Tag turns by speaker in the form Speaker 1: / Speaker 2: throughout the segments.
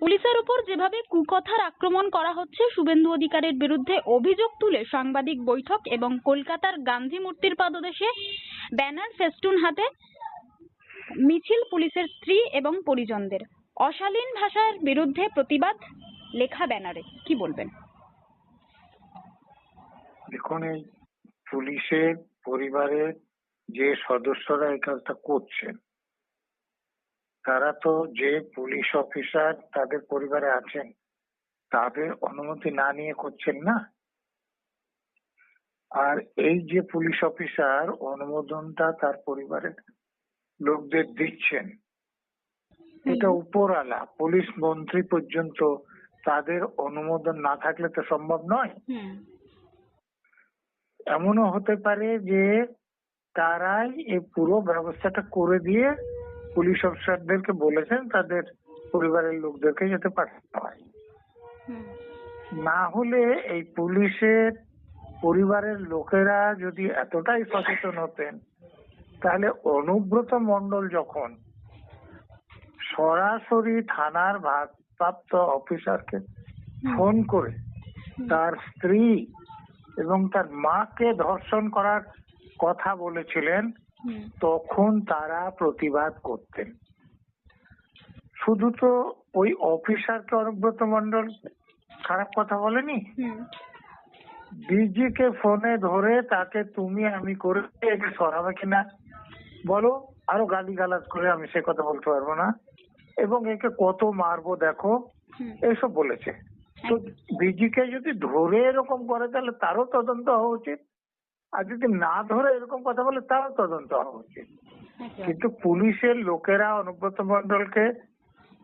Speaker 1: পুলিশের উপর যেভাবে কুকথার আক্রমণ করা হচ্ছে, শুভেন্দু অধিকারের বিরুদ্ধে অভিযোগ তুলে সাংবাদিক বৈঠক এবং কলকাতার গান্ধী মূর্তির পাদদেশে ব্যানার ফেস্টুন হাতে মিছিল পুলিশের স্ত্রী এবং পরিজনদের। অশালীন ভাষার বিরুদ্ধে প্রতিবাদ, লেখা ব্যানারে। কি বলবেন?
Speaker 2: দেখুন, এই পুলিশের পরিবারের যে সদস্যরা এই কাজটা করছেন তারা তো যে পুলিশ অফিসার তাদের পরিবারে আছেন তাদের অনুমতি না নিয়ে করছেন না? আর এই যে পুলিশ অফিসার অনুমোদনটা তার পরিবারের লোকদের দিচ্ছেন এটা উপরওয়ালা পুলিশ মন্ত্রী পর্যন্ত তাদের অনুমোদন না থাকলে তো সম্ভব নয়? এমনও হতে পারে যে তারাই এই পুরো ব্যবস্থাটা করে দিয়ে পুলিশ অফিসারদেরকে বলেছেন তাদের পরিবারের লোকদেরকে যাতে পাঠানো হয়। না হলে এই পুলিশের পরিবারের লোকেরা যদি এতটাই সচেতন হতেন তাহলে অনুব্রত মন্ডল যখন সরাসরি থানার ভারপ্রাপ্ত অফিসারকে ফোন করে তার স্ত্রী এবং তার মাকে ধর্ষণ করার কথা বলেছিলেন তখন তারা প্রতিবাদ করতেন। শুধু তো ওই অফিসারকে অনুব্রত মন্ডল খারাপ কথা বলেনি?
Speaker 1: হুম।
Speaker 2: ডিজি কে ফোনে ধরে তাকে তুমি আমি করে একে সরাবে কিনা বলো আরও গালি গালাজ করে আমি সে কথা বলতে পারব না। এবং একে কত মারবো দেখো
Speaker 1: হুম।
Speaker 2: এইসব বলেছে। তো ডিজিকে যদি ধরে এরকম করে তাহলে তারও তদন্ত হওয়া উচিত। আর যদি না ধরে এরকম কথা বলে তারও তদন্ত হওয়া উচিত। কিন্তু পুলিশের লোকেরা অনুব্রত মন্ডলকে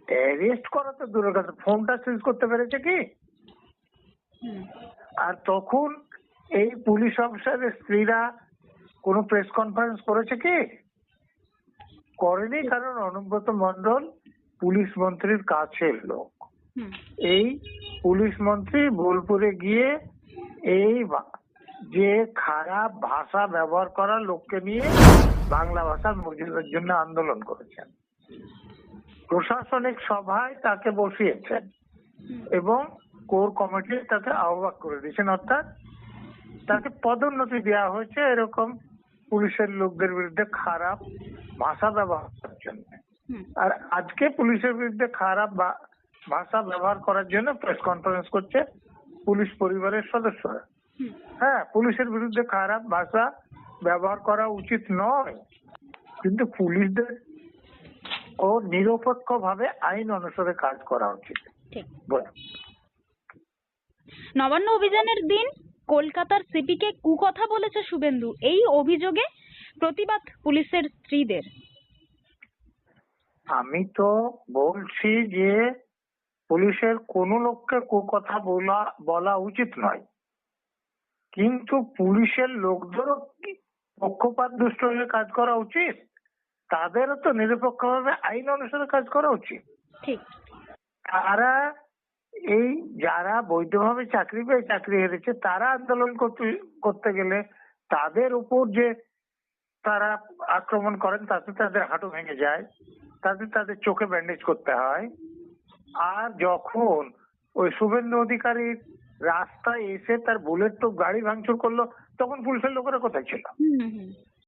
Speaker 2: অ্যারেস্ট করা তো দূরের কথা ফোনটা সিজ করতে পেরেছে কি? আর তখন এই পুলিশ অফিসারের স্ত্রীরা কোনো প্রেস কনফারেন্স করেছে কি? করেনি কারণ অনুব্রত মন্ডল পুলিশ মন্ত্রীর কাছের লোক। এই পুলিশ মন্ত্রী বোলপুরে গিয়ে এই যে খারাপ ভাষা ব্যবহার করা লোককে নিয়ে বাংলা ভাষার মর্যাদার জন্য আন্দোলন করেছেন। প্রশাসনিক সভায় তাকে বসিয়েছেন এবং কোর কমিটি তাকে আহ্বান করে দিয়েছেন অর্থাৎ তাকে পদোন্নতি দেওয়া হয়েছে এরকম পুলিশের লোকদের বিরুদ্ধে খারাপ ভাষা ব্যবহার করার জন্য। আর আজকে পুলিশের বিরুদ্ধে খারাপ ভাষা ব্যবহার করার জন্য প্রেস কনফারেন্স করছে পুলিশ পরিবারের সদস্যরা। হ্যাঁ পুলিশের বিরুদ্ধে খারাপ ভাষা ব্যবহার করা উচিত নয়। কিন্তু পুলিশদের ও নিরপেক্ষ ভাবে আইন অনুসারে কাজ করা উচিত।
Speaker 1: নবান্ন অভিযানের দিন কলকাতার সিপিকে কুকথা বলেছে শুভেন্দু। এই অভিযোগে প্রতিবাদ পুলিশের স্ত্রীদের।
Speaker 2: আমি তো বলছি যে পুলিশের কোন লোককে কুকথা বলা বলা উচিত নয়। কিন্তু পুলিশের লোকদেরও কি পক্ষপাত দুষ্ট হয়ে কাজ করা উচিত? তাদেরও তো নিরপেক্ষভাবে আইন অনুসারে কাজ করা উচিত।
Speaker 1: ঠিক।
Speaker 2: তারা এই যারা বৈধভাবে চাকরি পেয়ে চাকরি হেরেছে তারা আন্দোলন করতে করতে গেলে তাদের উপর যে তারা আক্রমণ করেন তাতে তাদের হাঁটু ভেঙে যায় তাতে তাদের চোখে ব্যান্ডেজ করতে হয়। আর যখন ওই শুভেন্দু অধিকারীর রাস্তায় এসে তার বুলেট তো গাড়ি ভাঙচুর করল তখন পুলিশের লোকেরা কোথায় ছিল?